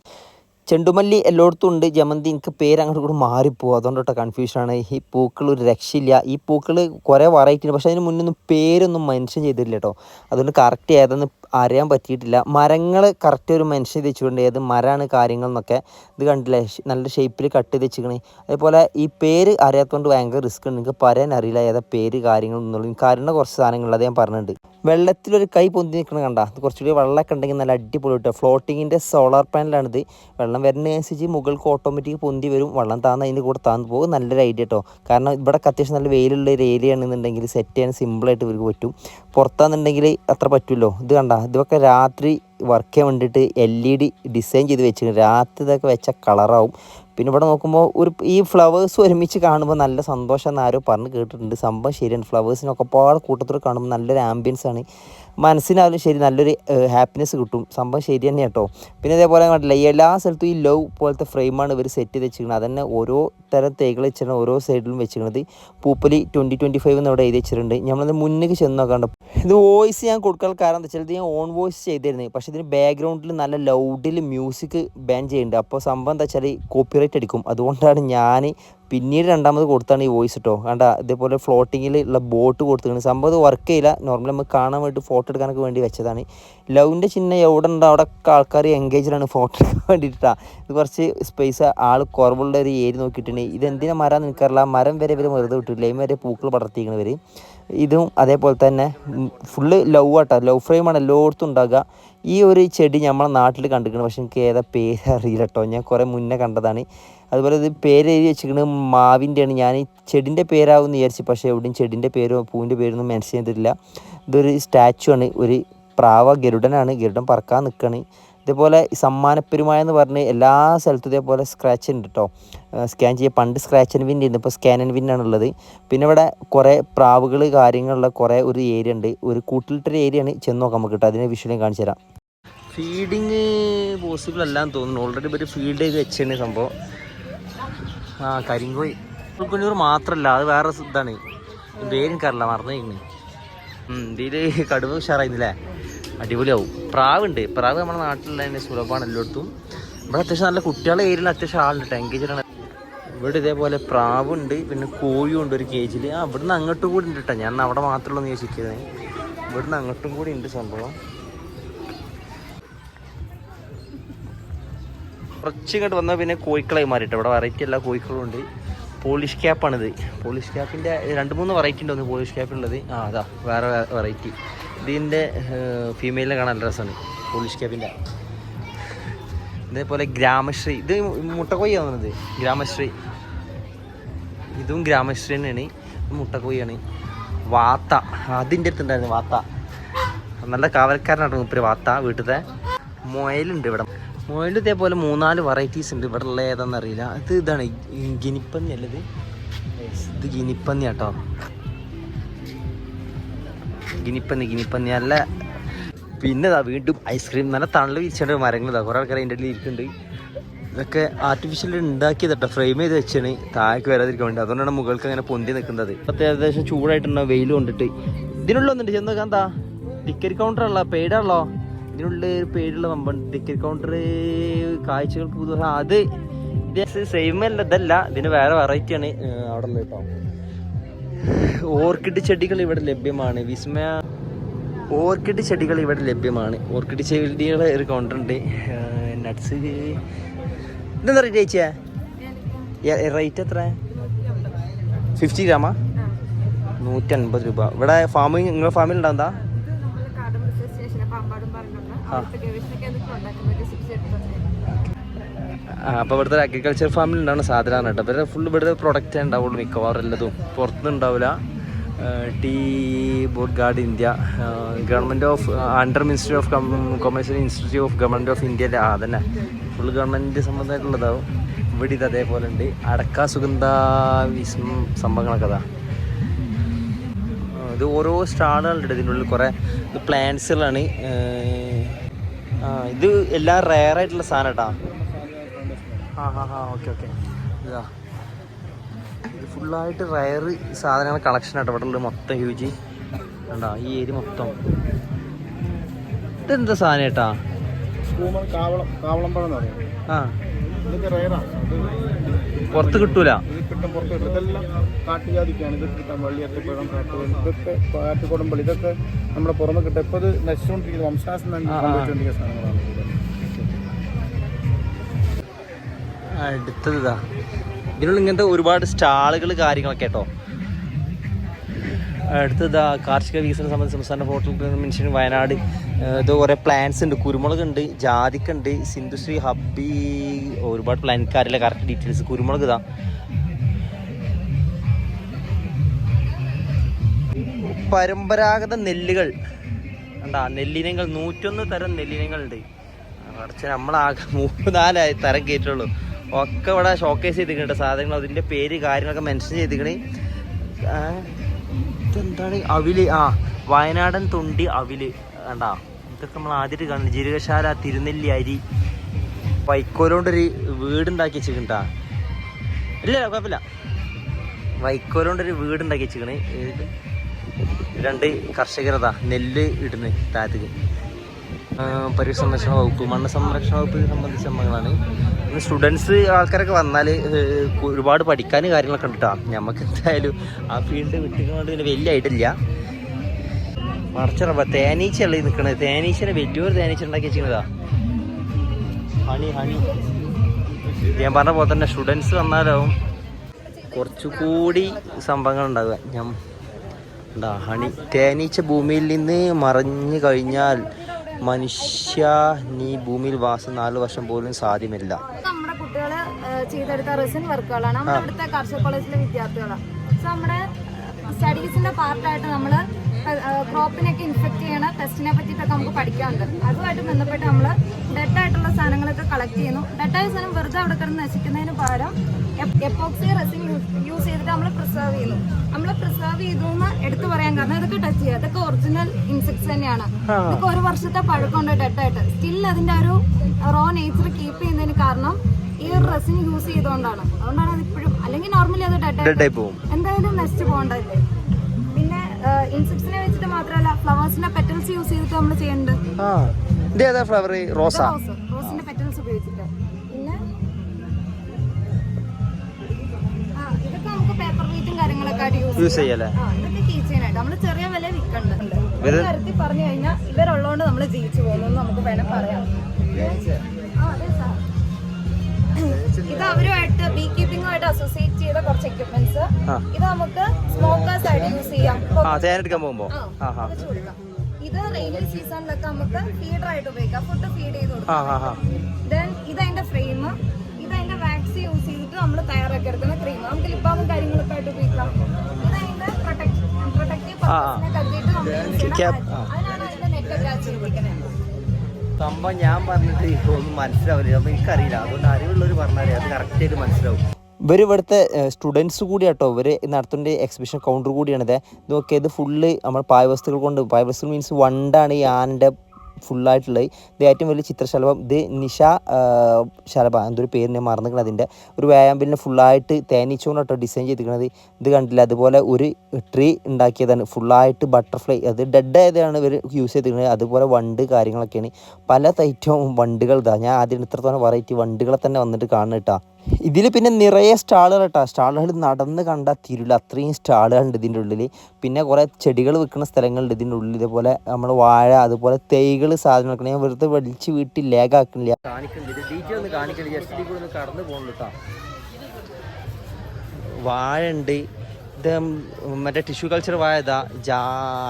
ചെണ്ടുമല്ലി എല്ലായിടത്തും ഉണ്ട്. ജമന്തി എനിക്ക് പേര് അങ്ങോട്ട് കൂടെ മാറിപ്പോകും അതുകൊണ്ട് കേട്ടോ കൺഫ്യൂഷനാണ് ഈ പൂക്കൾ ഒരു രക്ഷയില്ല. ഈ പൂക്കൾ കുറേ വെറൈറ്റി ഉണ്ട്. പക്ഷേ അതിന് മുന്നൊന്നും പേരൊന്നും മെൻഷൻ ചെയ്തിട്ടില്ല കേട്ടോ അതുകൊണ്ട് കറക്റ്റ് ഏതെന്ന് അറിയാൻ പറ്റിയിട്ടില്ല. മരങ്ങൾ കറക്റ്റ് ഒരു മെൻഷൻ ചെയ്ത് വെച്ചിട്ടുണ്ട്. ഏത് മരമാണ് കാര്യങ്ങൾ എന്നൊക്കെ ഇത് കണ്ടില്ലേ? നല്ല ഷേപ്പിൽ കട്ട് ചെയ്ത് വെച്ചിരിക്കണേ. അതേപോലെ ഈ പേര് അറിയാത്തതുകൊണ്ട് ഭയങ്കര റിസ്ക് ഉണ്ട്. നിങ്ങൾക്ക് പറയാൻ അറിയില്ല ഏതാ പേര് കാര്യങ്ങൾ എന്നുള്ളൂ എനിക്ക് അറിയുന്ന കുറച്ച് സാധനങ്ങൾ അത് ഞാൻ പറഞ്ഞിട്ടുണ്ട്. വെള്ളത്തിലൊരു കൈ പൊന്തി നിൽക്കണ കണ്ട. അത് കുറച്ചുകൂടി വെള്ളമൊക്കെ ഉണ്ടെങ്കിൽ നല്ല അടിപൊളി കേട്ടോ ഫ്ലോട്ടിങ്ങിന്റെ സോളാർ പാനലാണിത് വെള്ളം വരുന്നതിനനുസരിച്ച് മുകൾക്ക് ഓട്ടോമാറ്റിക് പൊന്തി വരും. വെള്ളം താന്ന് അതിന്റെ കൂടെ താന്ന് പോകും. നല്ലൊരു ഐഡിയ കേട്ടോ കാരണം ഇവിടെ അത്യാവശ്യം നല്ല വെയിലുള്ള ഒരു ഏരിയ ആണെന്നുണ്ടെങ്കിൽ സെറ്റ് ചെയ്യാൻ സിമ്പിളായിട്ട് ഇവർക്ക് പറ്റും. പുറത്താണെന്നുണ്ടെങ്കിൽ അത്ര പറ്റുമല്ലോ ഇത് കണ്ട. ഇതൊക്കെ രാത്രി വർക്ക് ചെയ്യാൻ വേണ്ടിയിട്ട് എൽ ഇ ഡി ഡിസൈൻ ചെയ്ത് വെച്ചിട്ടുണ്ട് രാത്രി ഇതൊക്കെ വെച്ച കളറാവും പിന്നെ ഇവിടെ നോക്കുമ്പോൾ ഒരു ഈ ഫ്ലവേഴ്സ് ഒരുമിച്ച് കാണുമ്പോൾ നല്ല സന്തോഷം എന്ന് ആരോ പറഞ്ഞ് കേട്ടിട്ടുണ്ട്. സംഭവം ശരിയാണ്. ഫ്ലവേഴ്സിനൊക്കെ പാട് കൂട്ടത്തിൽ കാണുമ്പോൾ നല്ലൊരു ആംബിയൻസ് ആണ്. മനസ്സിനായാലും ശരി നല്ലൊരു ഹാപ്പിനെസ് കിട്ടും. സംഭവം ശരി തന്നെ കേട്ടോ. പിന്നെ ഇതേപോലെ കണ്ടില്ല എല്ലാ സ്ഥലത്തും ഈ ലവ് പോലത്തെ ഫ്രെയിമാണ് ഇവർ സെറ്റ് ചെയ്ത് വെച്ചിരിക്കുന്നത്. അതന്നെ ഓരോ തരം തേകൾ വെച്ചിട്ടുണ്ട് ഓരോ സൈഡിലും വെച്ചിരിക്കുന്നത്. പൂപ്പലി ട്വന്റി ട്വന്റി ഫൈവ് എന്ന് ഇവിടെ എഴുതി വെച്ചിട്ടുണ്ട്. നമ്മളത് മുന്നേക്ക് ചെന്ന് നോക്കാണ്ട് ഇത് വോയിസ് ഞാൻ കൊടുക്കാൻ കാരണം എന്താ വെച്ചാൽ ഇത് ഞാൻ ഓൺ വോയിസ് ചെയ്തിരുന്നത്. പക്ഷേ ഇതിന് ബാക്ക്ഗ്രൗണ്ടിൽ നല്ല ലൗഡിൽ മ്യൂസിക് ബാൻ ചെയ്യുന്നുണ്ട് അപ്പോൾ സംഭവം എന്താ വെച്ചാൽ കോപ്പിറൈറ്റ് അടിക്കും. അതുകൊണ്ടാണ് ഞാൻ പിന്നീട് രണ്ടാമത് കൊടുത്താണ് ഈ വോയിസ് കേട്ടോ കണ്ട ഇതേപോലെ ഫ്ലോട്ടിങ്ങിൽ ഉള്ള ബോട്ട് കൊടുത്തിട്ടുണ്ട് സംഭവം അത് വർക്ക് ചെയ്യില്ല. നോർമലി നമുക്ക് കാണാൻ വേണ്ടി ഫോട്ടോ എടുക്കാനൊക്കെ വേണ്ടി വെച്ചതാണ്. ലവിന്റെ ചിഹ്നം എവിടെ ഉണ്ടോ അവിടെ ആൾക്കാർ എൻഗേജിലാണ് ഫോട്ടോ എടുക്കാൻ വേണ്ടിയിട്ടാണ് ഇത് കുറച്ച് സ്പേസ് ആൾ കുറവുള്ള ഒരു ഏരി നോക്കിയിട്ടുണ്ട്. ഇതെന്തിനാ മരം നിൽക്കാറില്ല മരം വരെ വരെ വെറുതെ വിട്ടിട്ടില്ല. ഈ വരെ പൂക്കൾ പടർത്തിയിരിക്കണവർ ഇതും അതേപോലെ തന്നെ ഫുള്ള് ലവ് ആട്ടോ. ലവ് ഫ്രെയിമാണ് എല്ലായിടത്തും ഉണ്ടാകുക ഈ ഒരു ചെടി നമ്മളെ നാട്ടിൽ കണ്ടിരിക്കണം. പക്ഷെ എനിക്ക് ഏതാ പേര് അറിയില്ല കേട്ടോ ഞാൻ കുറേ മുന്നേ കണ്ടതാണ്. അതുപോലെ ഇത് പേര് എഴുതി വെച്ചിരിക്കുന്നത് മാവിന്റെയാണ്. ഞാൻ ചെടിന്റെ പേരാവും എന്ന് വിചാരിച്ചു പക്ഷേ എവിടെയും ചെടിന്റെ പേരോ പൂവിന്റെ പേരൊന്നും മെൻഷൻ ചെയ്തിട്ടില്ല. ഇതൊരു സ്റ്റാച്ചു ആണ് ഒരു പ്രാവ ഗരുഡനാണ്. ഗരുഡൻ പറക്കാൻ നിൽക്കുകയാണ് ഇതേപോലെ സമ്മാനപ്പെരുമായ എന്ന് പറഞ്ഞ് എല്ലാ സ്ഥലത്തും ഇതേപോലെ സ്ക്രാച്ച് ഉണ്ട് കേട്ടോ സ്കാൻ ചെയ്യുക പണ്ട് സ്ക്രാച്ച് ആൻഡ് വിൻ ഉണ്ട് ഇപ്പോൾ സ്കാൻ ആൻഡ് വിൻ ആണുള്ളത്. പിന്നെ ഇവിടെ കുറേ പ്രാവുകൾ കാര്യങ്ങളുള്ള കുറേ ഒരു ഏരിയ ഉണ്ട്. ഒരു കൂട്ടിലിട്ടൊരു ഏരിയ ആണ്. ചെന്ന് നോക്കാൻ നമുക്ക് കേട്ടോ അതിനെ വിഷ്വലും കാണിച്ചു തരാം. ഫീഡിങ് പോസിബിൾ അല്ലാന്ന് തോന്നുന്നു. ഓൾറെഡി ഒരു ഫീഡ് ചെയ്ത് വെച്ചാണ് സംഭവം. ആ കരിങ്കോയി കുഞ്ഞൂർ മാത്രല്ല അത് വേറെ ഇതാണ്. പേരും കറില്ല മറന്നു ഇതിൽ കടുവ ഉഷാറായിരുന്നില്ലേ? അടിപൊളിയാവും. പ്രാവുണ്ട്. പ്രാവ് നമ്മുടെ നാട്ടിലുള്ള തന്നെ സുലഭമാണ് എല്ലായിടത്തും. ഇവിടെ അത്യാവശ്യം നല്ല കുട്ടികളെ ഏരിയയിൽ അത്യാവശ്യം ആളുണ്ട്. എൻഗേജാണ് ഇവിടെ ഇതേപോലെ പ്രാവുണ്ട് പിന്നെ കോഴിയും ഉണ്ട് ഒരു കേജിൽ ആ ഇവിടുന്ന് അങ്ങോട്ടും കൂടി ഉണ്ട് കേട്ടോ ഞാൻ അവിടെ മാത്രമേ ഉള്ളൂ ചോദിക്കുന്നത് ഇവിടുന്ന് അങ്ങോട്ടും കൂടി ഉണ്ട് സംഭവം. കുറച്ച് ഇങ്ങോട്ട് വന്നാൽ പിന്നെ കോഴിക്കളായി മാറിയിട്ട്. ഇവിടെ വെറൈറ്റി എല്ലാ കോഴിക്കളും ഉണ്ട്. പോളിഷ് ക്യാപ്പാണിത് പോളിഷ് ക്യാപ്പിന്റെ രണ്ട് മൂന്ന് വെറൈറ്റി ഉണ്ട് പോളിഷ് ക്യാപ്പിനുള്ളത് ആ അതാ വേറെ വെറൈറ്റി ഇതിന്റെ ഫീമെയിലിനെ കാണാൻ നല്ല രസമാണ് പോളിഷ് ക്യാപ്പിന്റെ ഇതേപോലെ ഗ്രാമശ്രീ. ഇത് മുട്ടക്കോയി തോന്നുന്നത്. ഗ്രാമശ്രീ. ഇതും ഗ്രാമശ്രീ തന്നെയാണ്. മുട്ടക്കോയിയാണ് വാത്ത. അതിന്റെ അടുത്തുണ്ടായിരുന്നു വാത്ത. നല്ല കാവൽക്കാരനാണ് മുപ്പര് വാത്ത വീട്ടിലത്തെ. മുയലുണ്ട് ഇവിടെ. മുയൽ ഇതേപോലെ മൂന്നാൽ വെറൈറ്റീസ് ഉണ്ട്. ഇവിടെ ഉള്ള ഏതാണെന്ന് അറിയില്ല. ഇത് ഇതാണ്. ഗിനിപ്പന്നി അല്ലത് ഇത്? ഗിനിപ്പന്നി കേട്ടോ ഗിനിപ്പന്നി ഗിനിപ്പന്നി നല്ല പിന്നെ ഇതാ വീണ്ടും ഐസ്ക്രീം നല്ല തണൽ വിരിച്ചേണ്ട മരങ്ങൾ ഇതാ കുറേ ആൾക്കാർ അതിന്റെ ഇടയിൽ ഇരിക്കുന്നുണ്ട്. ഇതൊക്കെ ആർട്ടിഫിഷ്യൽ ഉണ്ടാക്കിയത് കേട്ടോ. ഫ്രെയിം ചെയ്ത് വെച്ചാണ്. താഴേക്ക് വരാതിരിക്കാൻ വേണ്ടി. അതുകൊണ്ടാണ് മുകൾക്ക് അങ്ങനെ പൊന്തി നിൽക്കുന്നത്. ഇപ്പോഴത്തെ ഏകദേശം ചൂടായിട്ടുണ്ടോ വെയിൽ കൊണ്ടിട്ട്. ഇതിനുള്ള ഒന്നുണ്ട് ചെന്ന് നോക്കാൻ എന്താ? ടിക്കറ്റ് കൗണ്ടർ ഉള്ള. പെയ്ഡാണല്ലോ ഇതിനുള്ള ഒരു പേരുള്ള സംഭവം ടിക്കറ്റ് കൗണ്ടർ കാഴ്ചകൾക്ക് പുതു അത് ഇത് സെയിം അല്ല ഇതല്ല. ഇതിന് വേറെ വെറൈറ്റി ആണ്. ഏർ, അവിടെ ഉള്ളത് കേട്ടോ ഓർക്കിഡ് ചെടികൾ ഇവിടെ ലഭ്യമാണ്. വിസ്മയ ഓർക്കിഡ് ചെടികൾ ഇവിടെ ലഭ്യമാണ്. ഓർക്കിഡ് ചെടികളെ ഒരു കൗണ്ടർ ഉണ്ട്. നട്ട്സ് ഇതെന്താ റേറ്റ് ചേച്ചിയാ റേറ്റ് എത്ര? ഫിഫ്റ്റി ഗ്രാമാ? നൂറ്റൻപത് രൂപ. ഇവിടെ ഫാമിങ് നിങ്ങളുടെ ഫാമിൽ ഉണ്ടാകുന്നതാ ആ, അപ്പോൾ ഇവിടുത്തെ അഗ്രികൾച്ചർ ഫാമിൽ ഉണ്ടാവുന്ന സാധനമാണ് കേട്ടോ. ഇവരുടെ ഫുൾ ഇവിടുത്തെ പ്രൊഡക്റ്റേ ഉണ്ടാവുള്ളൂ മിക്കവാറും എല്ലാതും. പുറത്തുനിന്ന് ഉണ്ടാവില്ല tea board guard India government of under ministry of commercial institute of government of ഇന്ത്യയിലെ ആ തന്നെ ഫുൾ ഗവൺമെന്റ് സംബന്ധമായിട്ടുള്ളതാവും. ഇവിടെ ഇത് അതേപോലെ ഉണ്ട്. അടക്ക സുഗന്ധ വിസ്മ സംഭവങ്ങളൊക്കെ അതാ. ഇത് ഓരോ സ്റ്റാളുകളുണ്ട് ഇതിനുള്ളിൽ കുറേ പ്ലാന്റ്സുകളാണ് ഇത് എല്ലാം റയർ ആയിട്ടുള്ള സാധനം കേട്ടാ ആ ഹാ ഹാ ഓക്കെ ഓക്കെ. ഇതാ. ഇത് ഫുള്ളായിട്ട് റയർ സാധനങ്ങൾ കളക്ഷൻ ആട്ടോ. ഇവിടെ ഉള്ളത് മൊത്തം ഹ്യൂജ് കണ്ടാ? ഈ ഏരിയ മൊത്തം. ഇതെന്താ സാധനം ഏട്ടാ കാവളം കാവളം പഴം എന്ന് പറയാം. ആ. ഇതൊക്കെ റയറാണ് ഇത് പുറത്ത് കിട്ടൂല. ഇത് കിട്ടും പുറത്ത് കിട്ടും. ഇതെല്ലാം കാട്ടുജാതിക്കാണ്. ഇത് കിട്ടാൻ വള്ളിയത്തിപ്പഴം കാട്ടുവള്ളി ഇതൊക്കെ കാട്ടുകൊടമ്പളി ഇതൊക്കെ നമ്മുടെ പുറമെ കിട്ടും. ഇപ്പോൾ ഇത് നശിച്ചുകൊണ്ടിരിക്കുന്ന വംശനാശം തന്നെ ആ, ആ. സംഭവിച്ചുകൊണ്ടിരിക്കുന്ന സാധനങ്ങളാണ്. ഇത്. അടുത്തത് ഇതാ ഇതിനുള്ള ഇങ്ങനത്തെ ഒരുപാട് സ്റ്റാളുകൾ കാര്യങ്ങളൊക്കെ കേട്ടോ. അടുത്തത് കാർഷിക വികസന സംബന്ധിച്ച് സംസ്ഥാന ഹോട്ടൽ മെൻഷൻ വയനാട് ഇത് കുറേ പ്ലാന്റ്സ് ഉണ്ട്. കുരുമുളക് ഉണ്ട് ജാതിക്ക ഉണ്ട് സിന്ധുശ്രീ ഹബ്ബി ഒരുപാട് പ്ലാൻ പ്ലാൻകാരില്ല കറക്റ്റ് ഡീറ്റെയിൽസ് കുരുമുളക് ഇതാ. പരമ്പരാഗത നെല്ലുകൾ. എന്താ നെല്ലിനങ്ങൾ നൂറ്റൊന്ന് തരം നെല്ലിനങ്ങളുണ്ട് കുറച്ച് നമ്മളാകെ മൂന്ന് നാലായി തരം കയറ്റുള്ളൂ ഒക്കെ ഇവിടെ ഷോക്കേസ് ചെയ്തിട്ടുണ്ട് സാധനങ്ങൾ. അതിന്റെ പേര് കാര്യങ്ങളൊക്കെ മെൻഷൻ ചെയ്തിക്കണേ ഇതെന്താണ്? അവിൽ. ആ വയനാടൻ തുണ്ടി അവിൽ. കണ്ടാ ഇതൊക്കെ നമ്മൾ ആദ്യമായിട്ട് കാണുന്നത്. ജീരകശാല തിരുനെല്ലി അരി വൈക്കോലോണ്ടൊരു വീടുണ്ടാക്കി വെച്ചിട്ടുണ്ടാ ഇല്ല കുഴപ്പമില്ല. വൈക്കോലോണ്ടൊരു വീടുണ്ടാക്കി വെച്ചിട്ട് രണ്ട് കർഷകരതാ നെല്ല് ഇടുന്നു താഴത്തേക്ക്. പരിസ്ഥിതി സംരക്ഷണ വകുപ്പ് മണ്ണ് സംരക്ഷണ വകുപ്പ് സംബന്ധിച്ച സംഭവങ്ങളാണ്. സ്റ്റുഡൻസ് ആൾക്കാരൊക്കെ വന്നാൽ ഒരുപാട് പഠിക്കാനും കാര്യങ്ങളൊക്കെ ഉണ്ട് നമുക്ക് എന്തായാലും ആ ഫീൽഡ് വിട്ടിക്കൊണ്ട് പിന്നെ വലിയ ആയിട്ടില്ല മറച്ചറപ്പ തേനീച്ചയല്ലേ നിൽക്കണത് തേനീച്ചനെ വലിയൊരു തേനീച്ച ഉണ്ടാക്കി വെച്ചിരുന്നതാ ഹണി ഹണി. ഞാൻ പറഞ്ഞ പോലെ തന്നെ സ്റ്റുഡൻസ് വന്നാലാവും. കുറച്ചുകൂടി സംഭവങ്ങൾ ഉണ്ടാകുക ഞാൻ എന്താ ഹണി തേനീച്ച ഭൂമിയിൽ നിന്ന് മറഞ്ഞു കഴിഞ്ഞാൽ മനുഷ്യ നീ ഭൂമിയിൽ വാസം നാല് വർഷം പോലും സാധ്യമല്ല. നമ്മുടെ കുട്ടികൾ ചെയ്തെടുത്ത റെസിൻ വർക്കുകളാണ്. നമ്മുടെ ഇവിടുത്തെ കാർഷിക കോളേജിലെ വിദ്യാർത്ഥികളാണ്. സോ നമ്മുടെ സ്റ്റഡീസിന്റെ പാർട്ടായിട്ട് നമ്മൾ ക്രോപ്പിനൊക്കെ ഇൻഫെക്ട് ചെയ്യണ ടെസ്റ്റിനെ പറ്റിയിട്ടൊക്കെ നമുക്ക് പഠിക്കാറുണ്ട് അതുമായിട്ട് ബന്ധപ്പെട്ട് നമ്മൾ ഡെഡ് ആയിട്ടുള്ള സാധനങ്ങളൊക്കെ കളക്ട് ചെയ്യുന്നു. ഡെഡായ സാധനം വെറുതെ അവിടെ കിടന്ന് നശിക്കുന്നതിന് പകരം എപ്പോക്സി റെസിൻ യൂസ് ചെയ്തിട്ട് നമ്മൾ പ്രിസർവ് ചെയ്യുന്നു. നമ്മൾ പ്രിസർവ് ചെയ്തു എന്ന് എടുത്തു പറയാൻ കാരണം ഇതൊക്കെ ടച്ച് ചെയ്യുക ഇതൊക്കെ ഒറിജിനൽ ഇൻസെക്ട്സ് തന്നെയാണ്. ഇതൊക്കെ ഒരു വർഷത്തെ പഴക്കമുണ്ട് ഡെഡായിട്ട് സ്റ്റിൽ അതിന്റെ ഒരു റോ നേച്ചർ കീപ്പ് ചെയ്യുന്നതിന് കാരണം ഈ ഒരു റെസിൻ യൂസ് ചെയ്തുകൊണ്ടാണ്. അതുകൊണ്ടാണ് അത് ഇപ്പോഴും അല്ലെങ്കിൽ നോർമലി അത് ഡെഡായിട്ട് ഡെഡായി എന്തായാലും നശിച്ചു പോകണ്ടല്ലേ പിന്നെ മാത്രമല്ല ഫ്ലവേഴ്സിന്റെ പെറ്റൽസ് യൂസ് ചെയ്തിട്ട് നമ്മൾ ചെയ്യേണ്ടത് ആ ഇത് ഏതാ ഫ്ലവർ? റോസ? റോസ്. റോസിന്റെ പെറ്റൽസ് ഉപയോഗിച്ചിട്ട്. പിന്നെ? ആ ഇതൊക്കെ നമുക്ക് പേപ്പർ വെയിറ്റും കാര്യങ്ങളൊക്കെ ആയിട്ട് യൂസ് യൂസ് ചെയ്യല്ലേ? ആ ഇതൊക്കെ നമ്മൾ ചെറിയ വില വിൽക്കണ്ട്. ഒരു തരത്തിൽ പറഞ്ഞു കഴിഞ്ഞാൽ ഇവരുള്ളതുകൊണ്ട് നമ്മൾ ജീവിച്ചു പോകുന്നു നമുക്ക് വേണം പറയാം ആ, അതെ സാർ. ഇത് അവരുമായിട്ട് ബീ കീപ്പിംഗുമായിട്ട് അസോസിയേറ്റ് ചെയ്ത കുറച്ച് എക്യുപ്മെന്റ്സ് ഇത് നമുക്ക് സ്മോക്കേഴ്സ് ആയിട്ട് യൂസ് ചെയ്യാം. തേനെടുക്കാൻ പോകുമ്പോ. ഇത് റെയിനി സീസണിലൊക്കെ നമുക്ക് ഫീഡർ ആയിട്ട് ഉപയോഗിക്കാം. ഫുഡ് ഫീഡ് ചെയ്ത് കൊടുക്കാം. ദെൻ ഇതതിന്റെ ഫ്രെയിം ഇതതിന്റെ വാക്സ് യൂസ് ചെയ്തിട്ട് നമ്മൾ തയ്യാറാക്കി എടുക്കുന്ന ക്രീം നമുക്ക് ലിപ്പാമും കാര്യങ്ങളൊക്കെ ആയിട്ട് ഉപയോഗിക്കാം. ഇതതിന്റെ പ്രൊട്ടക്റ്റീവ് പർപ്പസിനെ കരുതിയിട്ട് നമ്മൾ. അതിനാണ് അതിന്റെ നെറ്റ് അറ്റാച്ച് ചെയ്തിരിക്കുന്നത്. സംഭവം ഞാൻ പറഞ്ഞിട്ട് ഒന്നും മനസ്സിലാവില്ല. അപ്പം എനിക്കറിയില്ല. അതുകൊണ്ട് അറിവുള്ളവർ പറഞ്ഞാലേ അത് കറക്റ്റായിട്ട് മനസ്സിലാവും. ഇവർ ഇവിടുത്തെ സ്റ്റുഡൻസ് കൂടി കേട്ടോ ഇവർ നടത്തുന്ന എക്സിബിഷൻ കൗണ്ടർ കൂടിയാണിത്. ഇത് നോക്കിയത് ഫുള്ള് നമ്മൾ പായവസ്തുക്കൾ കൊണ്ട് പായവസ്തു മീൻസ് വണ്ടാണ് ഈ ആനന്റെ ഫുള്ളായിട്ടുള്ളത് ഇത് ഏറ്റവും വലിയ ചിത്രശലഭം ഇത് നിഷ ശലഭ എന്തൊരു പേര് ഞാൻ മറന്നിക്കണം അതിന്റെ ഒരു വ്യായാമ്പിലിനെ ഫുള്ളായിട്ട് തേനീച്ചോണ്ട് കേട്ടോ ഡിസൈൻ ചെയ്തിരിക്കുന്നത് ഇത് കണ്ടില്ല. അതുപോലെ ഒരു ട്രീ ഉണ്ടാക്കിയതാണ്. ഫുള്ളായിട്ട് ബട്ടർഫ്ലൈ അത് ഡെഡ് ആയതാണ് ഇവർ യൂസ് ചെയ്തിരിക്കുന്നത് അതുപോലെ വണ്ട് കാര്യങ്ങളൊക്കെയാണ്. പല തൈറ്റവും വണ്ടുകൾ ഇതാ. ഞാൻ ആദ്യം ഇത്രത്തോളം വെറൈറ്റി വണ്ടുകളെ തന്നെ വന്നിട്ട് കാണുന്ന കേട്ടാ. ഇതിൽ പിന്നെ നിറയെ സ്റ്റാളുകൾ കേട്ടോ. സ്റ്റാളുകൾ നടന്ന് കണ്ടാൽ തിരില്ല. അത്രയും സ്റ്റാളുകളുണ്ട് ഇതിന്റെ ഉള്ളിൽ പിന്നെ കുറേ ചെടികൾ വെക്കുന്ന സ്ഥലങ്ങളുണ്ട് ഇതിന്റെ ഉള്ളിൽ ഇതേപോലെ നമ്മൾ വാഴ അതുപോലെ തൈകൾ സാധനങ്ങളൊക്കെ ഞാൻ വെറുതെ വലിച്ച് വീട്ടിൽ കേട്ടോ വാഴ ഉണ്ട്. ഇത് മറ്റേ ടിഷ്യൂ കൾച്ചർ വാഴ ഇതാ ജാ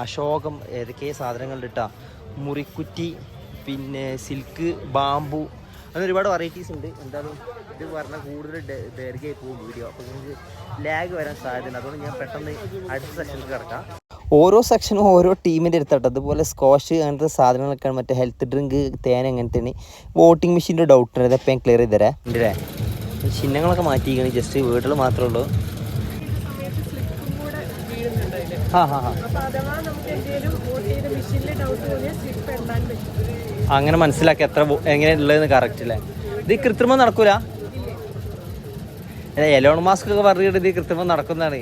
അശോകം ഏതൊക്കെ സാധനങ്ങളുണ്ട് കേട്ടോ മുറിക്കുറ്റി പിന്നെ സിൽക്ക് ബാമ്പു അങ്ങനെ ഒരുപാട് വെറൈറ്റീസ് ഉണ്ട്. എന്തായാലും ഇത് പറഞ്ഞാൽ കൂടുതൽ ദൈർഘ്യമായി പോകും വീഡിയോ അപ്പോൾ നിങ്ങൾക്ക് ലാഗ് വരാൻ സാധ്യതയുണ്ട്. അതുകൊണ്ട് ഞാൻ പെട്ടെന്ന് അടുത്ത സെക്ഷനിൽ കിടക്കാം. ഓരോ സെക്ഷനും ഓരോ ടീമിന്റെ അടുത്തട്ട്. അതുപോലെ സ്കോഷ് അങ്ങനത്തെ സാധനങ്ങളൊക്കെയാണ്. മറ്റേ ഹെൽത്ത് ഡ്രിങ്ക് തേൻ അങ്ങനത്തെ വോട്ടിംഗ് മെഷീന്റെ ഡൗട്ട് ഉണ്ട്. ഇതപ്പോൾ ഞാൻ ക്ലിയർ ചെയ്ത് തരാം ഉണ്ടല്ലേ ചിഹ്നങ്ങളൊക്കെ മാറ്റിയിരിക്കണം ജസ്റ്റ് വീട്ടിൽ മാത്രമേ ഉള്ളൂ. അങ്ങനെ മനസ്സിലാക്കി എത്ര എങ്ങനെയുള്ളതെന്ന് കറക്റ്റ് അല്ലേ ഇത് കൃത്രിമം നടക്കൂല. ഏ, എലോൺ മാസ്ക് ഒക്കെ പറഞ്ഞിട്ട് ഇത് കൃത്രിമം നടക്കുന്നതാണ്.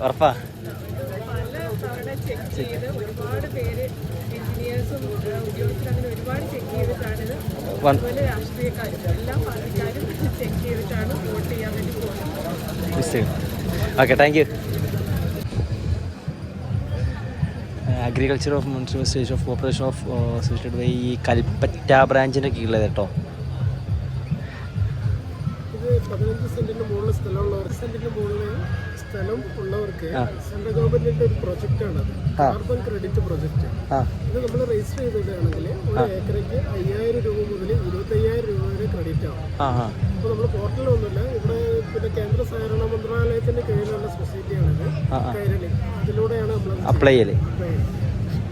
ഉറപ്പാ. Okay thank you agriculture of municipal state of corporation of associated by ഈ കൽപ്പറ്റ ബ്രാഞ്ചിന്റെ കീഴിലത് കേട്ടോ. പതിനഞ്ച് സെന്റിന് മുകളിൽ സ്ഥലമുള്ളവർ സെന്റിന് മുകളിൽ സ്ഥലം ഉള്ളവർക്ക് സെൻട്രൽ ഗവൺമെന്റിന്റെ ഒരു പ്രൊജക്ട് ആണ് ആ. കാർബൺ ക്രെഡിറ്റ് പ്രൊജക്റ്റ് ആ. ഇത് നമ്മൾ രജിസ്റ്റർ ചെയ്തിട്ടാണെങ്കിൽ ഒരു ഏക്കറയ്ക്ക് അയ്യായിരം രൂപ മുതൽ ഇരുപത്തയ്യായിരം രൂപ വരെ ക്രെഡിറ്റ് ആവും. അപ്പോൾ നമ്മൾ പോർട്ടലൊന്നുമില്ല ഇവിടെ പിന്നെ കേന്ദ്ര സഹകരണ മന്ത്രാലയത്തിന്റെ കീഴിലുള്ള സൊസൈറ്റിയാണിത്. കൈരളി. അതിലൂടെയാണ് നമ്മൾ അപ്ലൈ ചെയ്യൽ.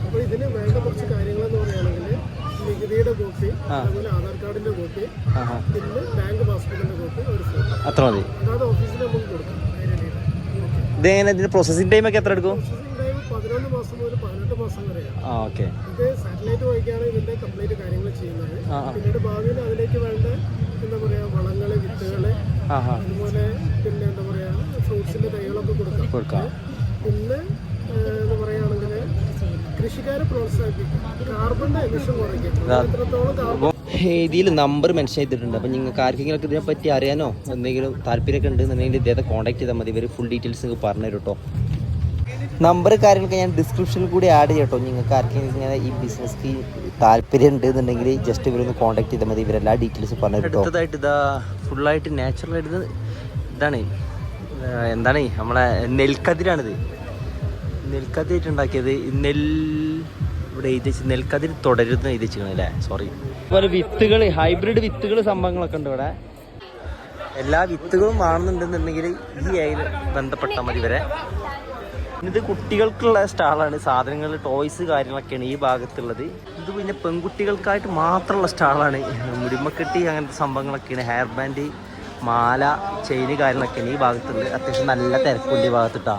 അപ്പോൾ ഇതിന് വേണ്ട കുറച്ച് കോപ്പി അതുപോലെ ആധാർ കാർഡിന്റെ കോപ്പി പിന്നെ ബാങ്ക് പാസ്ബുക്കിന്റെ കോപ്പി ഒരു ഫോട്ടോ. അത്ര മതി. അതായത് ഓഫീസിൽ നമുക്ക് കൊടുക്കാം. കൈരളിയുടെ ഇത് എങ്ങനെ? പ്രോസസ്സിംഗ് ടൈം ഒക്കെ എത്ര എടുക്കും? പതിനൊന്ന് മാസം മുതൽ പതിനെട്ട് മാസം വരെയാണ്. ആ ഓക്കെ. ഇത് സാറ്റലൈറ്റ് വഴിക്കാണ് ഇതിന്റെ കംപ്ലീറ്റ് കാര്യങ്ങൾ ചെയ്യുന്നത്. ആ ആ. പിന്നീട് ഭാവിയിൽ അതിലേക്ക് വേണ്ട എന്താ വളങ്ങൾ വിത്തുകൾ അതുപോലെ പിന്നെ എന്താ പറയുക ഫ്രൂട്ട്സിന്റെ തൈകളൊക്കെ കൊടുക്കാം. കൊടുക്കാം. പിന്നെ കൃഷിക്കാരെ പ്രോത്സാഹിപ്പിക്കും. ഇതിൽ നമ്പർ മെൻഷൻ ചെയ്തിട്ടുണ്ട്. അപ്പോൾ നിങ്ങൾക്ക് ആർക്കെങ്കിലും ഒക്കെ ഇതിനെപ്പറ്റി അറിയാനോ? എന്തെങ്കിലും താല്പര്യമൊക്കെ ഉണ്ടെന്നുണ്ടെങ്കിൽ ഇദ്ദേഹത്തെ കോൺടാക്ട് ചെയ്താൽ മതി. ഇവർ ഫുൾ ഡീറ്റെയിൽസ് നിങ്ങൾക്ക് പറഞ്ഞു തരും കേട്ടോ നമ്പർ കാര്യങ്ങളൊക്കെ ഞാൻ ഡിസ്ക്രിപ്ഷനിൽ കൂടി ആഡ് ചെയ്യട്ടോ കേട്ടോ നിങ്ങൾക്ക് ആർക്കെങ്കിലും ഇങ്ങനെ ഈ ബിസിനസ്ക്ക് താല്പര്യം ഉണ്ട് എന്നുണ്ടെങ്കിൽ ജസ്റ്റ് ഇവരൊന്ന് കോൺടാക്ട് ചെയ്താൽ മതി. ഇവരെല്ലാ ഡീറ്റെയിൽസും പറഞ്ഞു കേട്ടോ അടുത്തതായിട്ട് ഇതാ ഫുള്ളായിട്ട് നാച്ചുറൽ ആയിട്ട് ഇതാണ്. ആ, എന്താണ്? നമ്മളെ നെൽക്കതിരാണിത്. നെൽക്കതിരിട്ടുണ്ടാക്കിയത് ഉണ്ടാക്കിയത്. നെൽ ഇവിടെ എഴുതി നെൽക്കതിർ തുടരുന്ന എഴുതി അല്ലേ? സോറി അതുപോലെ വിത്തുകൾ ഹൈബ്രിഡ് വിത്തുകൾ സംഭവങ്ങളൊക്കെ ഉണ്ട് ഇവിടെ. എല്ലാ വിത്തുകളും വാങ്ങുന്നുണ്ടെന്നുണ്ടെങ്കിൽ ഈ ഏരിയയിൽ ബന്ധപ്പെട്ടാൽ മതി വരെ ഇത് കുട്ടികൾക്കുള്ള സ്റ്റാളാണ്. സാധനങ്ങൾ ടോയ്സ് കാര്യങ്ങളൊക്കെയാണ് ഈ ഭാഗത്തുള്ളത്. ഇത് പിന്നെ പെൺകുട്ടികൾക്കായിട്ട് മാത്രമുള്ള സ്റ്റാളാണ്. മുടിമക്കെട്ടി അങ്ങനത്തെ സംഭവങ്ങളൊക്കെയാണ്. ഹെയർ ബാൻഡ് മാല ചെയിന് കാര്യങ്ങളൊക്കെയാണ് ഈ ഭാഗത്തുള്ളത്. അത്യാവശ്യം നല്ല തിരക്കുണ്ട് ഈ ഭാഗത്തിട്ടാ.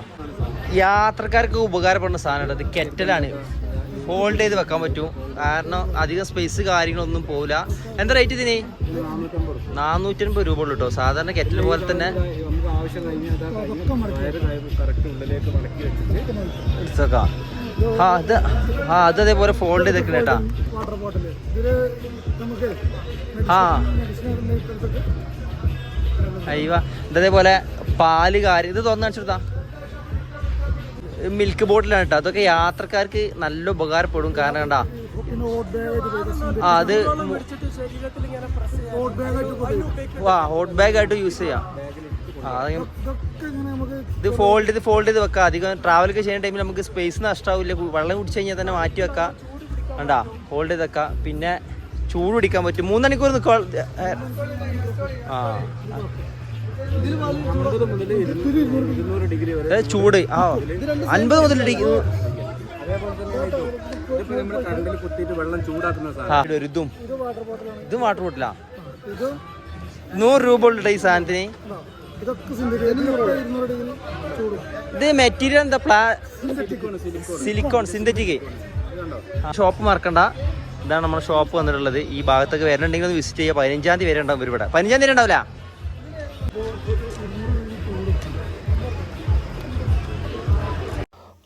യാത്രക്കാർക്ക് ഉപകാരപ്പെടുന്ന സാധനമാണ്. ഇത് കെറ്റലാണ് ഹോൾഡ് ചെയ്ത് വെക്കാൻ പറ്റും. കാരണം അധികം സ്പേസ് കാര്യങ്ങളൊന്നും പോവില്ല. എന്താ റേറ്റ് ഇതിന്? നാനൂറ്റൻപത് രൂപ ഉള്ളൂ കേട്ടോ സാധാരണ കെറ്റിൽ പോലെ തന്നെ. അത് ആ അത് അതേപോലെ ഫോൾഡ് ചെയ്ത് കേട്ടാ ആ. അയ്യ ഇതേപോലെ പാൽ കാര്യം ഇത് തുറന്നു മിൽക്ക് ബോട്ടിലാണ് കേട്ടോ. അതൊക്കെ യാത്രക്കാർക്ക് നല്ല ഉപകാരപ്പെടും. കാരണം കണ്ടാ ആ അത് വാ ഹോട്ട് ബാഗ് ആയിട്ട് യൂസ് ചെയ്യാം. ആ ഇത് ഫോൾഡ് ചെയ്ത് ഫോൾഡ് ചെയ്ത് വെക്കാം. അധികം ട്രാവൽ ഒക്കെ ചെയ്യുന്ന ടൈമിൽ നമുക്ക് സ്പേസ് നഷ്ടാവില്ല. വെള്ളം കുടിച്ചു കഴിഞ്ഞാൽ തന്നെ മാറ്റി വെക്കാം. കണ്ടാ? ഹോൾഡ് ചെയ്ത് വെക്കാം. പിന്നെ ചൂട് പിടിക്കാൻ പറ്റും. മൂന്ന് മണിക്കൂർ നിൽക്കുക ആ. ചൂട്. ആ അൻപത് മുതൽ ഇതും. ഇത് വാട്ടർ ബോട്ടിലാ നൂറ് രൂപ ഉള്ള ഈ സാധനത്തിന്. ഇത് മെറ്റീരിയൽ എന്താ? പ്ലാ സിലിക്കോൺ സിന്തറ്റിക് ഷോപ്പ് മറക്കണ്ട. ഇതാണ് നമ്മുടെ ഷോപ്പ് വന്നിട്ടുള്ളത്. ഈ ഭാഗത്തൊക്കെ വരണമെങ്കിൽ ഒന്ന് വിസിറ്റ് ചെയ്യുക പതിനഞ്ചാം തീയതി വരെ ഉണ്ടാവും ഇവിടെ പതിനഞ്ചാം തീയതി ഉണ്ടാവില്ല?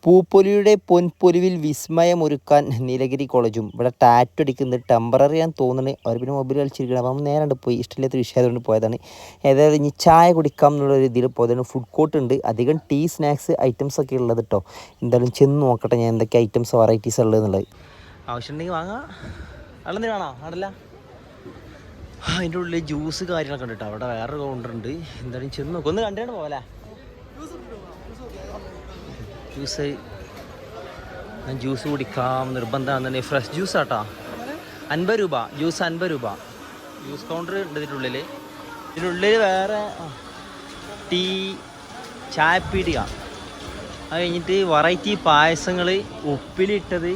പൂപ്പൊലിയുടെ പൊൻപൊലിവിൽ വിസ്മയമൊരുക്കാൻ നീലഗിരി കോളേജും. ഇവിടെ ടാറ്റു അടിക്കുന്നത് ടെമ്പററി ആണെന്ന് തോന്നുന്നത് അവർ പിന്നെ മൊബൈൽ കളിച്ചിരിക്കണം അപ്പം നേരെ പോയി. ഇഷ്ടമില്ലാത്ത വിഷയം അതുകൊണ്ട് പോയതാണ്. ഏതായത് ഇനി ചായ കുടിക്കാം എന്നുള്ള രീതിയിൽ പോയതാണ്. ഫുഡ് കോർട്ട് ഉണ്ട്. അധികം ടീ സ്നാക്സ് ഐറ്റംസ് ഒക്കെ ഉള്ളത് കേട്ടോ എന്തായാലും ചെന്ന് നോക്കട്ടെ ഞാൻ എന്തൊക്കെ ഐറ്റംസ് വെറൈറ്റീസ് ഉള്ളത് എന്നുള്ളത്. ആവശ്യമുണ്ടെങ്കിൽ വാങ്ങാം. വേണോ? ആ അതിന്റെ ഉള്ളിൽ ജ്യൂസ് കാര്യങ്ങളൊക്കെ ഉണ്ട് കേട്ടോ അവിടെ വേറെ കൗണ്ടർ ഉണ്ട്. എന്തായാലും ചെന്ന് നോക്കും. ഒന്ന് കണ്ടിട്ട് പോകലേ ജ്യൂസ്. ഞാൻ ജ്യൂസ് കുടിക്കാം തന്നെ ഫ്രഷ് ജ്യൂസ് ആട്ടാ. അൻപത് രൂപ. ജ്യൂസ് അൻപത് രൂപ. ജ്യൂസ് കൗണ്ടർ ഉണ്ട് ഇതിന്റെ ഉള്ളിൽ ഇതിനുള്ളിൽ വേറെ ടീ ചായപ്പീടിക. അത് കഴിഞ്ഞിട്ട് വെറൈറ്റി പായസങ്ങൾ ഉപ്പിലിട്ടത്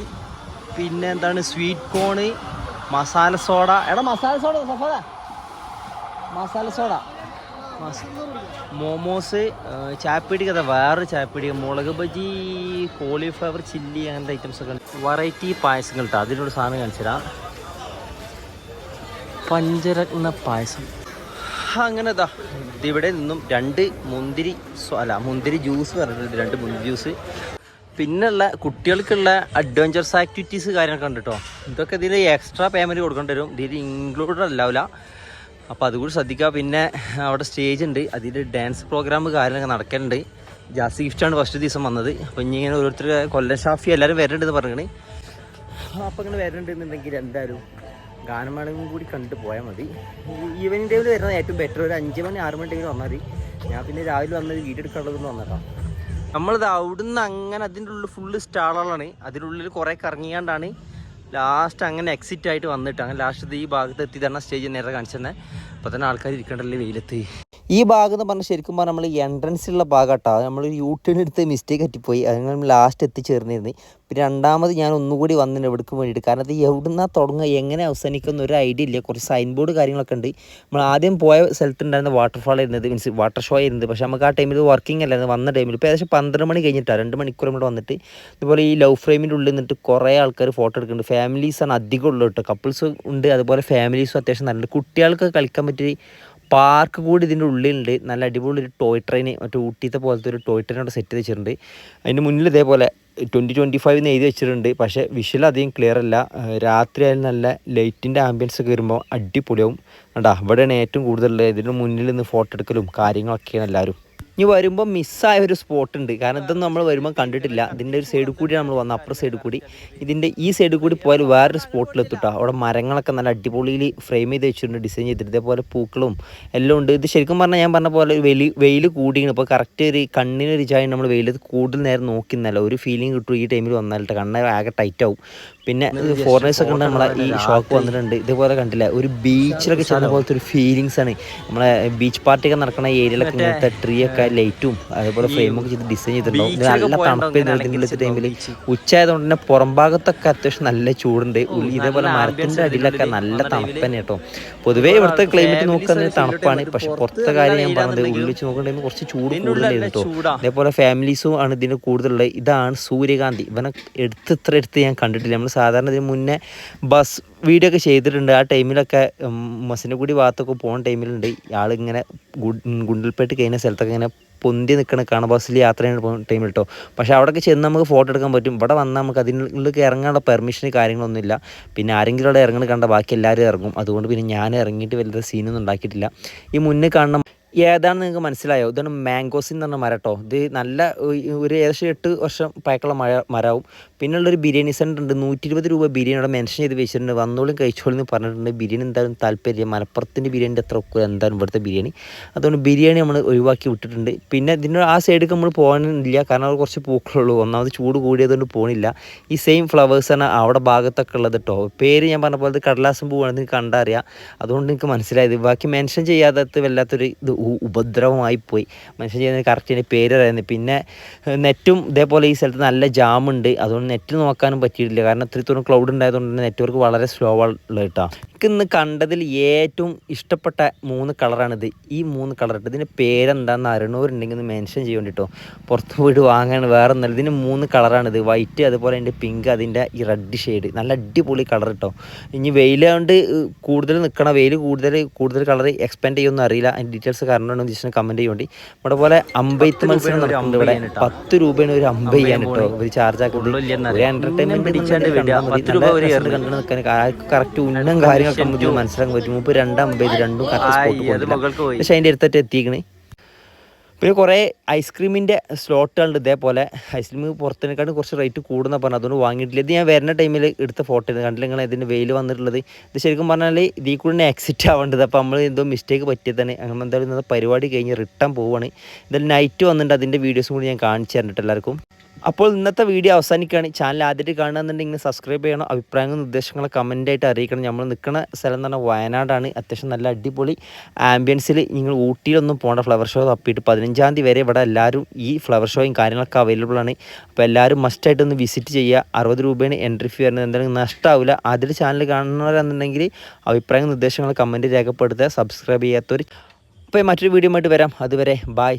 പിന്നെ എന്താണ്? സ്വീറ്റ് കോണ് മസാല സോഡ എടാ മസാല സോഡ സഫാദ. മസാല സോഡ മോമോസ് ചായപ്പീടിക അതാ വേറൊരു ചായപ്പിടി മുളക് ബജി കോളിഫ്ലവർ ചില്ലി അങ്ങനത്തെ ഐറ്റംസ് ഒക്കെ ഉണ്ട്. വെറൈറ്റി പായസങ്ങൾ കേട്ടോ അതിലൊരു സാധനം കാണിച്ചുതരാം. പഞ്ചരത്ന പായസം. അങ്ങനെ ഇതാ ഇതിവിടെ നിന്നും രണ്ട് മുന്തിരി അല്ല മുന്തിരി ജ്യൂസ് പറഞ്ഞിട്ടുണ്ട്. രണ്ട് മുന്തിരി ജ്യൂസ് പിന്നെയുള്ള കുട്ടികൾക്കുള്ള അഡ്വഞ്ചർസ് ആക്ടിവിറ്റീസ് കാര്യങ്ങളൊക്കെ ഉണ്ട് കേട്ടോ ഇതൊക്കെ ഇതിൽ എക്സ്ട്രാ പേയ്മെന്റ് കൊടുക്കേണ്ടി വരും. ഇതിൽ ഇൻക്ലൂഡഡ് അല്ലാവില്ല. അപ്പോൾ അതുകൂടി ശ്രദ്ധിക്കുക. പിന്നെ അവിടെ സ്റ്റേജ് ഉണ്ട്. അതിൽ ഡാൻസ് പ്രോഗ്രാം കാര്യങ്ങളൊക്കെ നടക്കുന്നുണ്ട്. ജാസി ഗിഫ്റ്റാണ് ഫസ്റ്റ് ദിവസം വന്നത്. അപ്പോൾ ഇനി ഇങ്ങനെ ഓരോരുത്തർ കൊല്ലം ഷാഫി എല്ലാവരും വരണ്ടെന്ന് പറഞ്ഞിട്ട് അപ്പോൾ ഇങ്ങനെ വരണ്ടെന്നുണ്ടെങ്കിൽ എന്തായാലും ഗാനമേളയും കൂടി കണ്ടു പോയാൽ മതി. ഈവനിങ് ടൈമിൽ വരുന്നത് ഏറ്റവും ബെറ്റർ ഒരു അഞ്ച് മണി ആറ് മണി ടൈമിൽ വന്നാൽ മതി. ഞാൻ പിന്നെ രാവിലെ വന്നത് വീട് എടുക്കാനുള്ളതെന്ന് വന്നേക്കാം നമ്മളിത് അവിടുന്ന് അങ്ങനെ അതിന്റെ ഉള്ളിൽ ഫുള്ള് സ്റ്റാളുകളാണ് അതിനുള്ളിൽ കുറേ കറങ്ങിയാണ്ടാണ്. ലാസ്റ്റ് അങ്ങനെ എക്സിറ്റ് ആയിട്ട് വന്നിട്ട് അങ്ങനെ ലാസ്റ്റ് ഈ ഭാഗത്ത് എത്തി തന്നെ സ്റ്റേജ് നേരെ കാണിച്ചു തന്നെ അപ്പോൾ തന്നെ ആൾക്കാർ ഇരിക്കണ്ടല്ലേ വെയിലത്ത്. ഈ ഭാഗം എന്ന് പറഞ്ഞാൽ ശരിക്കും പറഞ്ഞാൽ നമ്മൾ എൻട്രൻസിലുള്ള ഭാഗം കേട്ടോ നമ്മൾ യൂ ടേൺ എടുത്ത് മിസ്റ്റേക്ക് പറ്റിപ്പോയി. അതിന് നമ്മൾ ലാസ്റ്റ് എത്തിച്ചേർന്നിരുന്നു. പിന്നെ രണ്ടാമത് ഞാൻ ഒന്നുകൂടി വന്നിട്ട് എവിടേക്ക് വേണ്ടിയിട്ട്. കാരണം അത് എവിടുന്നാ തുടങ്ങുക? എങ്ങനെ അവസാനിക്കുന്ന ഒരു ഐഡിയ ഇല്ല. കുറച്ച് സൈൻ ബോർഡ് കാര്യങ്ങളൊക്കെ ഉണ്ട്. നമ്മൾ ആദ്യം പോയ സ്ഥലത്തുണ്ടായിരുന്ന വാട്ടർഫാൾ ആയിരുന്നത്. മീൻസ് വാട്ടർ ഷോ ആയിരുന്നത്. പക്ഷേ നമുക്ക് ആ ടൈമിൽ വർക്കിംഗ് അല്ലായിരുന്നു. വന്ന ടൈമിൽ ഇപ്പോൾ ഏകദേശം പന്ത്രണ്ട് മണി കഴിഞ്ഞിട്ടാണ് രണ്ട് മണിക്കൂർ ഇവിടെ വന്നിട്ട്. അതുപോലെ ഈ ലവ് ഫ്രെയിമിന്റെ ഉള്ളിൽ നിന്നിട്ട് കുറേ ആൾക്കാർ ഫോട്ടോ എടുക്കുന്നുണ്ട്. ഫാമിലീസാണ് അധികം ഉള്ളത് കേട്ടോ. കപ്പിൾസ് ഉണ്ട്. അതുപോലെ ഫാമിലീസും അത്യാവശ്യം നല്ല കുട്ടികൾക്ക് കളിക്കാൻ പറ്റിയ പാർക്ക് കൂടി ഇതിന്റെ ഉള്ളിലുണ്ട്. നല്ല അടിപൊളി ഒരു ടോയ് ട്രെയിൻ മറ്റേ ഊട്ടിയത്തെ പോലത്തെ ഒരു ടോയ് ട്രെയിൻ അവിടെ സെറ്റ് വെച്ചിട്ടുണ്ട്. അതിന്റെ മുന്നിൽ ഇതേപോലെ ട്വന്റി ട്വന്റി ഫൈവ് എന്ന് എഴുതി വെച്ചിട്ടുണ്ട്. പക്ഷേ വിഷ്വൽ അധികം ക്ലിയർ അല്ല. രാത്രി ആയാലും നല്ല ലൈറ്റിന്റെ ആംബിയൻസ് ഒക്കെ വരുമ്പോൾ അടിപൊളിയാവും. കണ്ടാ അവിടെയാണ് ഏറ്റവും കൂടുതൽ ഇതിന്റെ മുന്നിൽ നിന്ന് ഫോട്ടോ എടുക്കലും കാര്യങ്ങളൊക്കെയാണ് എല്ലാവരും. ഇനി വരുമ്പോൾ മിസ്സായ ഒരു സ്പോട്ട് ഉണ്ട് കാരണം ഇതൊന്നും നമ്മൾ വരുമ്പോൾ കണ്ടിട്ടില്ല. ഇതിന്റെ ഒരു സൈഡിൽ കൂടി നമ്മൾ വന്ന. അപ്പുറ സൈഡിൽ കൂടി. ഇതിന്റെ ഈ സൈഡിൽ കൂടി പോയാൽ വേറൊരു സ്പോട്ടിലെത്തിട്ടോ അവിടെ മരങ്ങളൊക്കെ നല്ല അടിപൊളിയിൽ ഫ്രെയിം ചെയ്ത് വെച്ചിട്ടുണ്ട്. ഡിസൈൻ ചെയ്തിട്ട്. ഇതേപോലെ പൂക്കളും എല്ലാം ഉണ്ട്. ഇത് ശരിക്കും പറഞ്ഞാൽ ഞാൻ പറഞ്ഞ പോലെ വെയിൽ വെയിൽ കൂടിയാണ്. ഇപ്പോൾ കറക്റ്റ് ഒരു കണ്ണിനൊരു ചായ നമ്മൾ വെയിലത്ത് കൂടുതൽ നേരം നോക്കുന്നല്ല. ഒരു ഫീലിംഗ് കിട്ടും ഈ ടൈമിൽ വന്നാലിട്ട് കണ്ണ് ആകെ ടൈറ്റ് ആവും. പിന്നെ ഫോറിനേഴ്സ് ഒക്കെ ഉണ്ട് നമ്മളെ ഈ ഷോക്ക് വന്നിട്ടുണ്ട്. ഇതുപോലെ കണ്ടില്ല? ഒരു ബീച്ചിലൊക്കെ ചെന്ന പോലത്തെ ഒരു ഫീലിങ്സ് ആണ്. നമ്മളെ ബീച്ച് പാർട്ടി ഒക്കെ നടക്കുന്ന ഏരിയയിലൊക്കെ ഇങ്ങനത്തെ ട്രീ ഒക്കെ ലൈറ്റും അതേപോലെ ഫ്രെയിം ഒക്കെ ചെയ്ത് ഡിസൈൻ ചെയ്തിട്ടുണ്ടാവും. നല്ല തണുപ്പ് ടൈമിൽ ഉച്ചയായതുകൊണ്ട് തന്നെ പുറം ഭാഗത്തൊക്കെ അത്യാവശ്യം നല്ല ചൂടുണ്ട്. ഇതേപോലെ മരത്തിന്റെ അടിയിലൊക്കെ നല്ല തണുപ്പ് തന്നെ കേട്ടോ പൊതുവേ ഇവിടുത്തെ ക്ലൈമറ്റ് നോക്കുന്നത് തണുപ്പാണ്. പക്ഷെ പുറത്തെ കാര്യം ഞാൻ പറഞ്ഞത് ഉള്ളിൽ വെച്ച് കുറച്ച് ചൂട് കൂടുതലായിരുന്നു കേട്ടോ. അതേപോലെ ഫാമിലീസും ആണ് ഇതിന് കൂടുതലുള്ളത്. ഇതാണ് സൂര്യകാന്തി. ഇവനെ എടുത്ത് ഇത്ര എടുത്ത് ഞാൻ കണ്ടിട്ടില്ല. നമ്മൾ സാധാരണ ഇതിന് മുന്നേ ബസ് വീഡിയോ ഒക്കെ ചെയ്തിട്ടുണ്ട്. ആ ടൈമിലൊക്കെ മസിനഗുടി ഭാഗത്തൊക്കെ പോകുന്ന ടൈമിലുണ്ട് ആളിങ്ങനെ ഗുണ്ടിൽപ്പെട്ട് കഴിഞ്ഞ സ്ഥലത്തൊക്കെ ഇങ്ങനെ പൊന്തി നിൽക്കണ കാണാം. ബസ്സിൽ യാത്ര ചെയ്യുന്ന ടൈമിൽ കേട്ടോ പക്ഷേ അവിടെയൊക്കെ ചെന്ന് നമുക്ക് ഫോട്ടോ എടുക്കാൻ പറ്റും. ഇവിടെ വന്നാൽ നമുക്ക് അതിനുള്ളിലേക്ക് ഇറങ്ങാനുള്ള പെർമിഷൻ കാര്യങ്ങളൊന്നുമില്ല. പിന്നെ ആരെങ്കിലും അവിടെ ഇറങ്ങണ കണ്ട ബാക്കി എല്ലാവരും ഇറങ്ങും. അതുകൊണ്ട് പിന്നെ ഞാൻ ഇറങ്ങിയിട്ട് വലിയ സീനൊന്നും ഉണ്ടാക്കിയിട്ടില്ല. ഈ മുന്നേ കാണുന്ന ഏതാണ് നിങ്ങൾക്ക് മനസ്സിലായോ? ഇതാണ് മാംഗോസിൻ എന്ന് പറഞ്ഞ മരം കേട്ടോ ഇത് നല്ല ഒരു- ഏകദേശം എട്ട് വർഷം പഴക്കമുള്ള മഴ മരവും പിന്നുള്ളൊരു ബിരിയാണി സെന്റർ ഉണ്ട്. നൂറ്റി ഇരുപത് രൂപ ബിരിയാണി അവിടെ മെൻഷൻ ചെയ്ത് വെച്ചിട്ടുണ്ട്. വന്നോളും കഴിച്ചോളും എന്ന് പറഞ്ഞിട്ടുണ്ട്. ബിരിയാണി എന്തായാലും താല്പര്യം മലപ്പുറത്തിന്റെ ബിരിയാണിന്റെ അത്ര ഒക്കെ എന്തായാലും ഇവിടുത്തെ ബിരിയാണി. അതുകൊണ്ട് ബിരിയാണി നമ്മൾ ഒഴിവാക്കി വിട്ടിട്ടുണ്ട്. പിന്നെ ഇതിന്റെ ആ സൈഡിലേക്ക് നമ്മൾ പോകാനില്ല. കാരണം അവിടെ കുറച്ച് പൂക്കളുള്ളൂ. ഒന്നാമത് ചൂട് കൂടിയതുകൊണ്ട് പോകണില്ല ഈ സെയിം ഫ്ലവേഴ്സാണ് അവിടെ ഭാഗത്തൊക്കെ ഉള്ളത് കേട്ടോ പേര് ഞാൻ പറഞ്ഞ പോലെ കടലാസം പൂവാണെന്ന് കണ്ടറിയാം. അതുകൊണ്ട് എനിക്ക് മനസ്സിലായത്. ബാക്കി മെൻഷൻ ചെയ്യാത്തത് വല്ലാത്തൊരു ഇത് ഉപദ്രവമായി പോയി. മനുഷ്യൻ ചെയ്യുന്ന കറക്റ്റ് എന്റെ പേര് അറിയുന്നത് പിന്നെ നെറ്റും ഇതേപോലെ ഈ സ്ഥലത്ത് നല്ല ജാമുണ്ട്. അതുകൊണ്ട് നെറ്റ് നോക്കാനും പറ്റിയിട്ടില്ല. കാരണം ഇത്രത്തോളം ക്ലൗഡ് ഉണ്ടായതുകൊണ്ട് നെറ്റ്വർക്ക് വളരെ സ്ലോ ഉള്ളത് കേട്ടോ. എനിക്ക് ഇന്ന് കണ്ടതിൽ ഏറ്റവും ഇഷ്ടപ്പെട്ട മൂന്ന് കളറാണിത്. ഈ മൂന്ന് കളർ ഇട്ട് ഇതിന്റെ പേരെന്താണെന്ന് അറിയണവരുണ്ടെങ്കിൽ ഒന്ന് മെൻഷൻ ചെയ്യേണ്ടി കേട്ടോ. പുറത്ത് പോയിട്ട് വാങ്ങാൻ വേറെ ഒന്നല്ല ഇതിന് മൂന്ന് കളറാണിത്. വൈറ്റ് അതുപോലെ അതിന്റെ പിങ്ക് അതിന്റെ ഈ റെഡ് ഷെയ്ഡ് നല്ല അടിപൊളി കളർ കേട്ടോ. ഇനി വെയിലാണ്ട് കൂടുതൽ നിൽക്കണം വെയിൽ കൂടുതൽ കൂടുതൽ കളർ എക്സ്പെൻഡ് ചെയ്യുമെന്ന് അറിയില്ല. അതിന്റെ ഡീറ്റെയിൽസ് കാരണം ജസ്റ്റ് കമന്റ് ചെയ്യേണ്ടി ഇവിടെ പോലെ അമ്പയത്ത് മത്സരം നടക്കുന്നുണ്ട് ഇവിടെ. പത്ത് രൂപയാണ് ഒരു അമ്പ ചെയ്യാൻ കേട്ടോ. ഒരു ചാർജ് ആക്കുന്നത് ഒരു എന്റർടൈൻമെന്റ് കണ്ടു നിൽക്കാൻ. കറക്റ്റ് ഉന്നം കാര്യങ്ങളൊക്കെ നമുക്ക് മനസ്സിലാക്കാൻ പറ്റും. മുമ്പ് രണ്ടമ്പത് രണ്ടും കറക്റ്റ് പക്ഷെ അതിന്റെ അടുത്തിട്ട് എത്തിക്കണേ. പിന്നെ കുറേ ഐസ്ക്രീമിന്റെ സ്ലോട്ടുകളുണ്ട് ഇതേപോലെ ഐസ്ക്രീം പുറത്തിനെക്കാട്ടും കുറച്ച് റേറ്റ് കൂടുന്ന പറഞ്ഞു അതുകൊണ്ട് വാങ്ങിയിട്ടില്ല. ഇത് ഞാൻ വരുന്ന ടൈമിൽ എടുത്ത ഫോട്ടോ കണ്ടില്ല നിങ്ങൾ ഇതിന്റെ വെയിൽ വന്നിട്ടുള്ളത്. ഇത് ശരിക്കും പറഞ്ഞാൽ ഇതിൽ കൂടെ എക്സിറ്റ് ആവേണ്ടത് അപ്പോൾ നമ്മൾ എന്തോ മിസ്റ്റേക്ക് പറ്റിയത് തന്നെ അങ്ങനെ എന്തായാലും പരിപാടി കഴിഞ്ഞ് റിട്ടേൺ പോവുകയാണ് ഇതിൽ നൈറ്റ് വന്നിട്ടുണ്ട്. അതിന്റെ വീഡിയോസും കൂടി ഞാൻ കാണിച്ചു തരണ്ടിട്ട് എല്ലാവർക്കും. അപ്പോൾ ഇന്നത്തെ വീഡിയോ അവസാനിക്കുകയാണ്. ചാനൽ ആദ്യമായിട്ട് കാണുന്നുണ്ടെങ്കിൽ സബ്സ്ക്രൈബ് ചെയ്യണം. അഭിപ്രായങ്ങളും നിർദ്ദേശങ്ങളും കമന്റായിട്ട് അറിയിക്കണം. നമ്മൾ നിൽക്കുന്ന സ്ഥലം എന്ന് പറഞ്ഞാൽ വയനാടാണ്. അത്യാവശ്യം നല്ല അടിപൊളി ആംബിയൻസിൽ നിങ്ങൾ ഊട്ടിയിലൊന്നും പോകേണ്ട ഫ്ലവർ ഷോ തപ്പിയിട്ട് പതിനഞ്ചാം തീയതി വരെ ഇവിടെ എല്ലാവരും ഈ ഫ്ലവർ ഷോയും കാര്യങ്ങളൊക്കെ അവൈലബിൾ ആണ്. അപ്പോൾ എല്ലാവരും മസ്റ്റായിട്ട് ഒന്ന് വിസിറ്റ് ചെയ്യുക. അറുപത് രൂപയാണ് എൻട്രി ഫീ വരുന്നത്. എന്തായാലും നഷ്ടമാവില്ല ആദ്യമായിട്ട് ചാനൽ കാണുന്നവരാണെന്നുണ്ടെങ്കിൽ അഭിപ്രായങ്ങൾ നിർദ്ദേശങ്ങൾ കമന്റ് രേഖപ്പെടുത്തുക. സബ്സ്ക്രൈബ് ചെയ്യാത്തവർ. അപ്പോൾ മറ്റൊരു വീഡിയോ ആയിട്ട് വരാം. അതുവരെ ബായ്